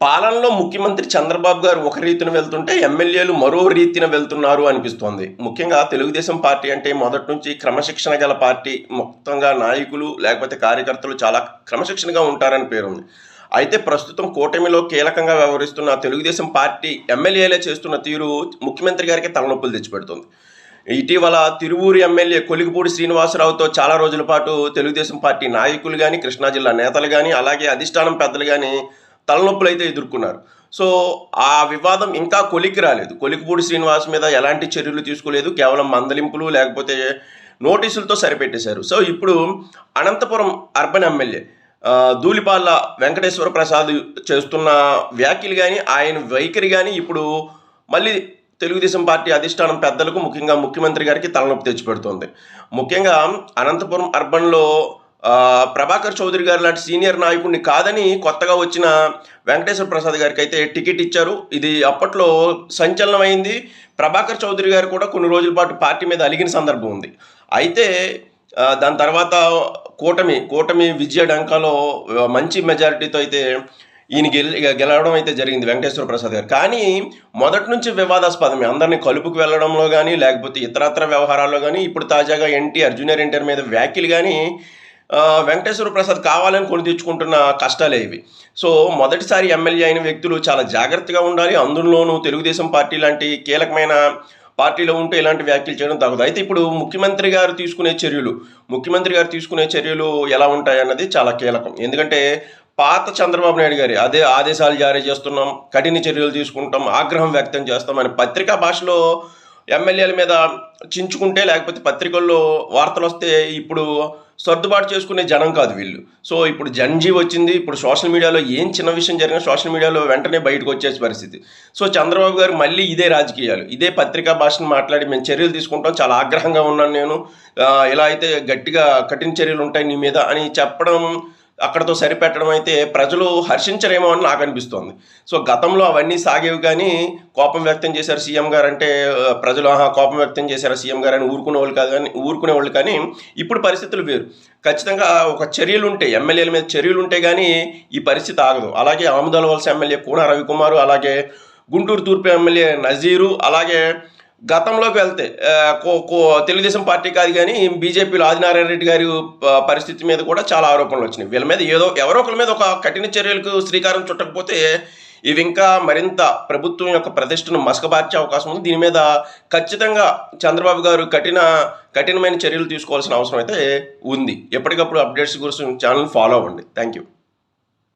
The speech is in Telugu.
పాలనలో ముఖ్యమంత్రి చంద్రబాబు గారు ఒక రీతిన వెళ్తుంటే ఎమ్మెల్యేలు మరో రీతిన వెళ్తున్నారు అనిపిస్తోంది. ముఖ్యంగా తెలుగుదేశం పార్టీ అంటే మొదటి నుంచి క్రమశిక్షణ గల పార్టీ మొత్తంగా నాయకులు లేకపోతే కార్యకర్తలు చాలా క్రమశిక్షణగా ఉంటారని పేరుంది. అయితే ప్రస్తుతం కూటమిలో కీలకంగా వ్యవహరిస్తున్న తెలుగుదేశం పార్టీ ఎమ్మెల్యేలే చేస్తున్న తీరు ముఖ్యమంత్రి గారికి తలనొప్పులు తెచ్చిపెడుతుంది. ఇటీవల తిరువూరు ఎమ్మెల్యే కొలిగిపూడి శ్రీనివాసరావుతో చాలా రోజుల పాటు తెలుగుదేశం పార్టీ నాయకులు కానీ కృష్ణా జిల్లా నేతలు కానీ అలాగే అధిష్టానం పెద్దలు కానీ తలనొప్పులు అయితే ఎదుర్కొన్నారు. సో ఆ వివాదం ఇంకా కొలికి రాలేదు. కొలికిపూడి శ్రీనివాస్ మీద ఎలాంటి చర్యలు తీసుకోలేదు. కేవలం మందలింపులు లేకపోతే నోటీసులతో సరిపెట్టేశారు. సో ఇప్పుడు అనంతపురం అర్బన్ ఎమ్మెల్యే ఆ, వెంకటేశ్వర ప్రసాద్ చేస్తున్న వ్యాఖ్యలు కానీ ఆయన వైఖరి కానీ ఇప్పుడు మళ్ళీ తెలుగుదేశం పార్టీ అధిష్టానం పెద్దలకు ముఖ్యంగా ముఖ్యమంత్రి గారికి తలనొప్పి తెచ్చిపెడుతోంది. ముఖ్యంగా అనంతపురం అర్బన్లో ప్రభాకర్ చౌదరి గారు లాంటి సీనియర్ నాయకుడిని కాదని కొత్తగా వచ్చిన వెంకటేశ్వర ప్రసాద్ గారికి అయితే టికెట్ ఇచ్చారు. ఇది అప్పట్లో సంచలనమైంది. ప్రభాకర్ చౌదరి గారు కూడా కొన్ని రోజుల పాటు పార్టీ మీద అలిగిన సందర్భం ఉంది. అయితే దాని తర్వాత కూటమి కూటమి విజయ డంకాలో మంచి మెజారిటీతో అయితే ఈయన గెల్ గెలవడం అయితే జరిగింది వెంకటేశ్వర ప్రసాద్ గారు. కానీ మొదటి నుంచి వివాదాస్పదమే అందరినీ కలుపుకు వెళ్ళడంలో కానీ లేకపోతే ఇతరత్ర వ్యవహారాల్లో కానీ ఇప్పుడు తాజాగా ఎన్టీఆర్ జూనియర్ ఎన్టీఆర్ మీద వ్యాఖ్యలు కానీ వెంకటేశ్వర ప్రసాద్ కావాలని కొని తెచ్చుకుంటున్న కష్టాలే ఇవి. సో మొదటిసారి ఎమ్మెల్యే అయిన వ్యక్తులు చాలా జాగ్రత్తగా ఉండాలి. అందులోనూ తెలుగుదేశం పార్టీ లాంటి కీలకమైన పార్టీలో ఉంటే ఇలాంటి వ్యాఖ్యలు చేయడం తగదు. అయితే ఇప్పుడు ముఖ్యమంత్రి గారు తీసుకునే చర్యలు ముఖ్యమంత్రి గారు తీసుకునే చర్యలు ఎలా ఉంటాయి అన్నది చాలా కీలకం. ఎందుకంటే పాత చంద్రబాబు నాయుడు గారి అదే ఆదేశాలు జారీ చేస్తున్నాం కఠిన చర్యలు తీసుకుంటాం ఆగ్రహం వ్యక్తం చేస్తాం అని పత్రికా భాషలో ఎమ్మెల్యేల మీద చించుకుంటే లేకపోతే పత్రికల్లో వార్తలు వస్తే ఇప్పుడు సర్దుబాటు చేసుకునే జనం కాదు వీళ్ళు. సో ఇప్పుడు జన్జీ వచ్చింది ఇప్పుడు సోషల్ మీడియాలో ఏం చిన్న విషయం జరిగినా సోషల్ మీడియాలో వెంటనే బయటకు వచ్చేసే పరిస్థితి. సో చంద్రబాబు గారు మళ్ళీ ఇదే రాజకీయాలు. ఇదే పత్రికా భాషను మాట్లాడి మేము చర్యలు తీసుకుంటాం చాలా ఆగ్రహంగా ఉన్నాను నేను. ఇలా అయితే గట్టిగా కఠిన చర్యలు ఉంటాయి నీ మీద అని చెప్పడం అక్కడతో సరిపెట్టడం అయితే ప్రజలు హర్షించరేమో అని నాకు అనిపిస్తోంది. సో గతంలో అవన్నీ సాగేవి కానీ కోపం వ్యక్తం చేశారు సీఎం గారు అంటే ప్రజలు ఆహా కోపం వ్యక్తం చేశారు సీఎం గారు అని ఊరుకునే వాళ్ళు కాదు కానీ ఊరుకునే వాళ్ళు కానీ ఇప్పుడు పరిస్థితులు వేరు. ఖచ్చితంగా ఒక చర్యలు ఉంటాయి ఎమ్మెల్యేల మీద చర్యలు ఉంటే కానీ ఈ పరిస్థితి ఆగదు. అలాగే ఆముదాల వలస ఎమ్మెల్యే కూన రవికుమారు అలాగే గుంటూరు తూర్పు ఎమ్మెల్యే నజీరు అలాగే గతంలోకి వెళ్తే కో- కో- తెలుగుదేశం పార్టీ కాదు కానీ బీజేపీలో ఆదినారాయణ రెడ్డి గారి పరిస్థితి మీద కూడా చాలా ఆరోపణలు వచ్చినాయి. వీళ్ళ మీద ఏదో ఎవరో ఒకరి మీద ఒక కఠిన చర్యలకు శ్రీకారం చుట్టకపోతే ఇవి ఇంకా మరింత ప్రభుత్వం యొక్క ప్రతిష్టను మసకబార్చే అవకాశం ఉంది. దీని మీద ఖచ్చితంగా చంద్రబాబు గారు కఠిన కఠినమైన చర్యలు తీసుకోవాల్సిన అవసరం అయితే ఉంది. ఎప్పటికప్పుడు అప్డేట్స్ గురించి ఛానల్ ఫాలో అవ్వండి. Thank you